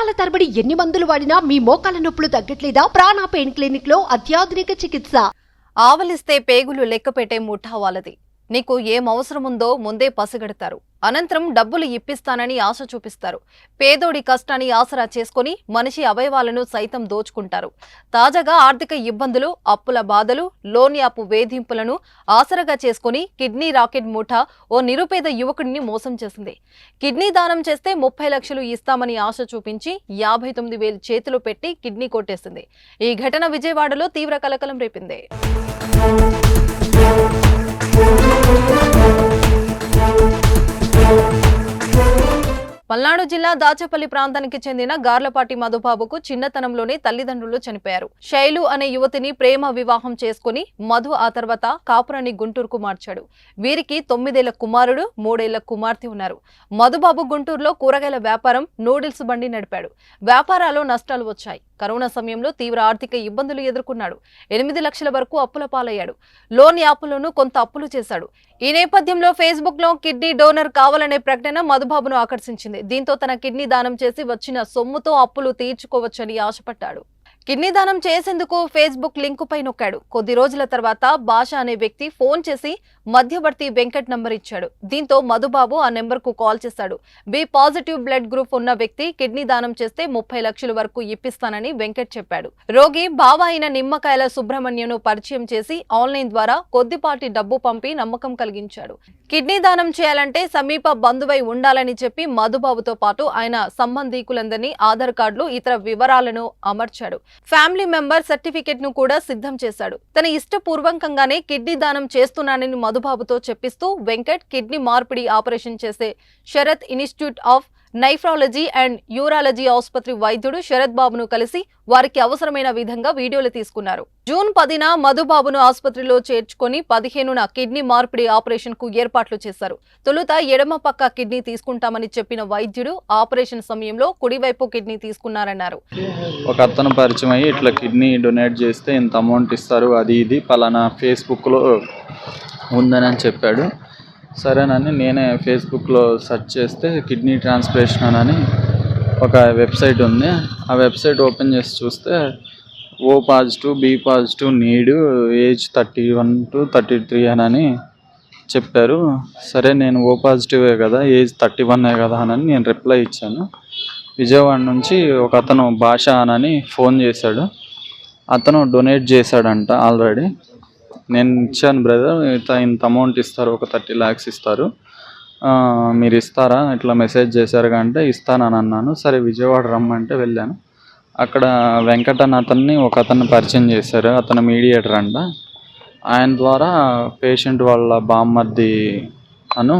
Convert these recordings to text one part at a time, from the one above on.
సంవత్సరాల తరబడి ఎన్ని మందులు వాడినా మీ మోకాల నొప్పులు తగ్గట్లేదా? ప్రాణ పెయిన్ క్లినిక్లో అత్యాధునిక చికిత్స. ఆవలిస్తే పేగులు లెక్కపెట్టే ముఠా వాళ్ళది. నీకు ఏం అవసరముందో ముందే పసిగడతారు. అనంతరం డబ్బులు ఇప్పిస్తానని ఆశ చూపిస్తారు. పేదోడి కష్టాన్ని ఆసరా చేసుకొని మనిషి అవయవాలను సైతం దోచుకుంటారు. తాజాగా ఆర్థిక ఇబ్బందులు అప్పుల బాధలు లోన్ యాపు వేధింపులను ఆసరగా చేసుకొని కిడ్నీ రాకెట్ ముఠా ఓ నిరుపేద యువకుడిని మోసం చేసింది. కిడ్నీ దానం చేస్తే ముప్పై లక్షలు ఇస్తామని ఆశ చూపించి యాభై తొమ్మిది వేలు చేతిలో పెట్టి కిడ్నీ కొట్టేసింది. ఈ ఘటన విజయవాడలో తీవ్ర కలకలం రేపింది. పల్నాడు జిల్లా దాచేపల్లి ప్రాంతానికి చెందిన గార్లపాటి మధుబాబుకు చిన్నతనంలోనే తల్లిదండ్రులు చనిపోయారు. శైలు అనే యువతిని ప్రేమ వివాహం చేసుకుని మధు ఆ తర్వాత కాపురాన్ని గుంటూరుకు మార్చాడు. వీరికి తొమ్మిదేళ్ళ కుమారుడు మూడేళ్ళ కుమార్తె ఉన్నారు. మధుబాబు గుంటూరులో కూరగాయల వ్యాపారం నూడిల్స్ బండి నడిపాడు. వ్యాపారాలు నష్టాలు వచ్చాయి. కరోనా సమయంలో తీవ్ర ఆర్థిక ఇబ్బందులు ఎదుర్కొన్నాడు. ఎనిమిది లక్షల వరకు అప్పుల పాలయ్యాడు. లోన్ యాప్లను కొంత అప్పులు చేశాడు. ఈ నేపథ్యంలో ఫేస్బుక్లో కిడ్నీ డోనర్ కావాలనే ప్రకటన మధుబాబును ఆకర్షించింది. దీంతో తన కిడ్నీ దానం చేసి వచ్చిన సొమ్ముతో అప్పులు తీర్చుకోవచ్చని ఆశపడ్డాడు. కిడ్నీ దానం చేసేందుకు ఫేస్బుక్ లింకుపై నొక్కాడు. కొద్ది రోజుల తర్వాత భాష అనే వ్యక్తి ఫోన్ చేసి మధ్యవర్తి వెంకట్ నంబర్ ఇచ్చాడు. దీంతో మధుబాబు ఆ నెంబర్కు కాల్ చేశాడు. బి పాజిటివ్ బ్లడ్ గ్రూప్ ఉన్న వ్యక్తి కిడ్నీ దానం చేస్తే ముప్పై లక్షల వరకు ఇప్పిస్తానని వెంకట్ చెప్పాడు. రోగి బావ అయిన నిమ్మకాయల సుబ్రహ్మణ్యను పరిచయం చేసి ఆన్లైన్ ద్వారా కొద్దిపాటి డబ్బు పంపి నమ్మకం కలిగించాడు. కిడ్నీ దానం చేయాలంటే సమీప బంధువై ఉండాలని చెప్పి మధుబాబుతో పాటు ఆయన సంబంధీకులందరినీ ఆధార్ కార్డులు ఇతర వివరాలను అమర్చాడు. ఫ్యామిలీ మెంబర్ సర్టిఫికెట్ను కూడా సిద్ధం చేశాడు. తన ఇష్టపూర్వకంగానే కిడ్నీ దానం చేస్తున్నానని మధుబాబుతో చెప్పిస్తూ వెంకట్ కిడ్నీ మార్పిడి ఆపరేషన్ చేసే Sharat institute of nephrology and urology ఆసుపత్రి వైద్యుడు శరత్ బాబును కలిసి వారికి అవసరమైన విధంగా వీడియోలు తీసుకున్నారు. జూన్ పదిన మధుబాబును ఆసుపత్రిలో చేర్చుకొని పదిహేనున కిడ్నీ మార్పిడి ఆపరేషన్కు ఏర్పాట్లు చేశారు. తొలుత ఎడమ పక్క కిడ్నీ తీసుకుంటామని చెప్పిన వైద్యుడు ఆపరేషన్ సమయంలో కుడివైపు కిడ్నీ తీసుకున్నారన్నారు. ఒక అతను పరిచయం అయ్యి ఇట్లా కిడ్నీ డొనేట్ చేస్తే ఇంత అమౌంట్ ఇస్తారు అది ఇది పలానా ఫేస్బుక్లో ఉందని చెప్పాడు. సరేనని నేనే ఫేస్బుక్లో సెర్చ్ చేస్తే కిడ్నీ ట్రాన్స్ప్లేషన్ అని ఒక వెబ్సైట్ ఉంది. ఆ వెబ్సైట్ ఓపెన్ చేసి చూస్తే O positive B positive need age thirty one to thirty three అని చెప్పారు. సరే నేను ఓ పాజిటివే కదా ఏజ్ థర్టీ వన్నే కదా అని నేను రిప్లై ఇచ్చాను. విజయవాడ నుంచి ఒక అతను భాష అని ఫోన్ చేశాడు. అతను డొనేట్ చేశాడంట ఆల్రెడీ. నేను ఇచ్చాను బ్రదర్ ఇంత ఇంత అమౌంట్ ఇస్తారు ఒక థర్టీ ల్యాక్స్ ఇస్తారు. మీరు ఇస్తారా? ఇట్లా మెసేజ్ చేశారు అంటే ఇస్తానని అన్నాను. సరే విజయవాడ రమ్మంటే వెళ్ళాను. అక్కడ వెంకట్ అతన్ని ఒక అతన్ని పరిచయం చేశారు. అతను మీడియేటర్ అంట. ఆయన ద్వారా పేషెంట్ వాళ్ళ బామ్మర్ది అను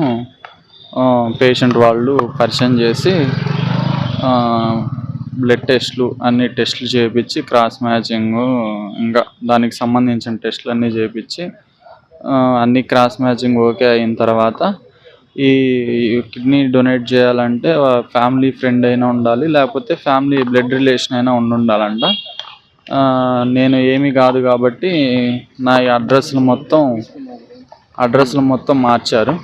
పేషెంట్ వాళ్ళు పరిచయం చేసి బ్లడ్ టెస్ట్లు అన్ని టెస్ట్లు చేయించి క్రాస్ మ్యాచింగ్ ఇంకా దానికి సంబంధించిన టెస్ట్లు అన్నీ చేయించి అన్ని క్రాస్ మ్యాచింగ్ ఓకే అయిన తర్వాత ఈ కిడ్నీ డొనేట్ చేయాలంటే ఫ్యామిలీ ఫ్రెండ్ అయినా ఉండాలి లేకపోతే ఫ్యామిలీ బ్లడ్ రిలేషన్ అయినా ఉండి ఉండాలంట. నేను ఏమీ కాదు కాబట్టి నా ఈ అడ్రస్లు మొత్తం అడ్రస్లు మొత్తం మార్చారు.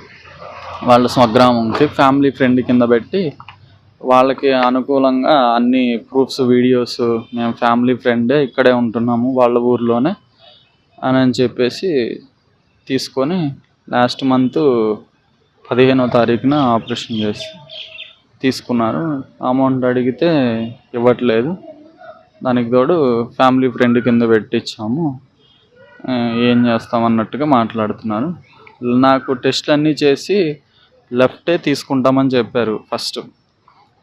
వాళ్ళ స్వగ్రామంకి ఫ్యామిలీ ఫ్రెండ్ కింద పెట్టి వాళ్ళకి అనుకూలంగా అన్ని ప్రూఫ్స్ వీడియోస్ మేము ఫ్యామిలీ ఫ్రెండే ఇక్కడే ఉంటున్నాము వాళ్ళ ఊర్లోనే అని అని చెప్పేసి తీసుకొని లాస్ట్ మంత్ పదిహేనో తారీఖున ఆపరేషన్ చేసి తీసుకున్నారు. అమౌంట్ అడిగితే ఇవ్వట్లేదు. దానికి తోడు ఫ్యామిలీ ఫ్రెండ్ కింద పెట్టించాము. ఏం చేస్తాం అన్నట్టుగా మాట్లాడుతున్నారు. నాకు టెస్ట్లు అన్నీ చేసి లెఫ్టే తీసుకుంటామని చెప్పారు ఫస్ట్.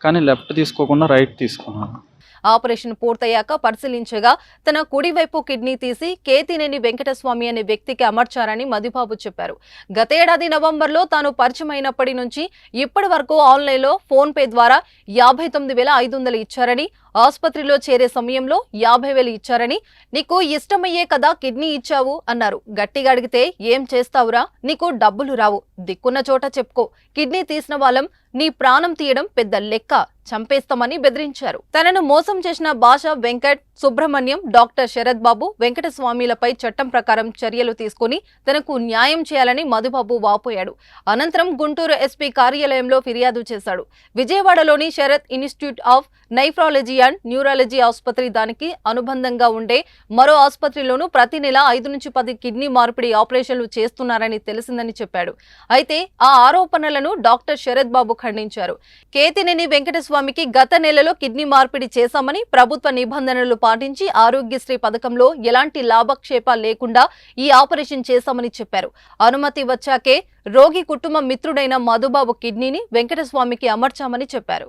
కానీ లెఫ్ట్ తీసుకోకుండా రైట్ తీసుకున్నాను. ఆపరేషన్ పూర్తయ్యాక పరిశీలించగా తన కుడివైపు కిడ్నీ తీసి కేతినేని వెంకటస్వామి అనే వ్యక్తికి అమర్చారని మధుబాబు చెప్పారు. గతేడాది నవంబర్లో తాను పరిచయం అయినప్పటి నుంచి ఇప్పటి వరకు ఆన్లైన్లో ఫోన్ పే ద్వారా యాభై తొమ్మిది వేల ఐదు వందలు ఇచ్చారని ఆసుపత్రిలో చేరే సమయంలో యాభై వేలు ఇచ్చారని నీకు ఇష్టమయ్యే కదా కిడ్నీ ఇచ్చావు అన్నారు. గట్టిగా అడిగితే ఏం చేస్తావురా? నీకు డబ్బులు రావు. దిక్కున్న చోట చెప్పుకో. కిడ్నీ తీసిన వాళ్ళం నీ ప్రాణం తీయడం పెద్ద లెక్క. చంపేస్తామని బెదిరించారు. తనను మోసం చేసిన భాష వెంకట్ సుబ్రహ్మణ్యం డాక్టర్ శరత్ బాబు వెంకటస్వామిలపై చట్టం ప్రకారం చర్యలు తీసుకుని తనకు న్యాయం చేయాలని మధుబాబు వాపోయాడు. అనంతరం గుంటూరు ఎస్పీ కార్యాలయంలో ఫిర్యాదు చేశాడు. విజయవాడలోని Sharat institute of nephrology and neurology ఆసుపత్రి దానికి అనుబంధంగా ఉండే మరో ఆసుపత్రిలోనూ ప్రతి నెల ఐదు నుంచి పది కిడ్నీ మార్పిడి ఆపరేషన్లు చేస్తున్నారని తెలిసిందని చెప్పాడు. అయితే ఆ ఆరోపణలను డాక్టర్ శరత్ బాబు ఖండించారు. కేతినేని వెంకటస్వామికి గత నెలలో కిడ్నీ మార్పిడి చేశామని ప్రభుత్వ నిబంధనలు పాటించి ఆరోగ్యశ్రీ పథకంలో ఎలాంటి లాభక్షేప లేకుండా ఈ ఆపరేషన్ చేశామని చెప్పారు. అనుమతి వచ్చాకే రోగి కుటుంబ మిత్రుడైన మధుబాబు కిడ్నీని వెంకటస్వామికి అమర్చామని చెప్పారు.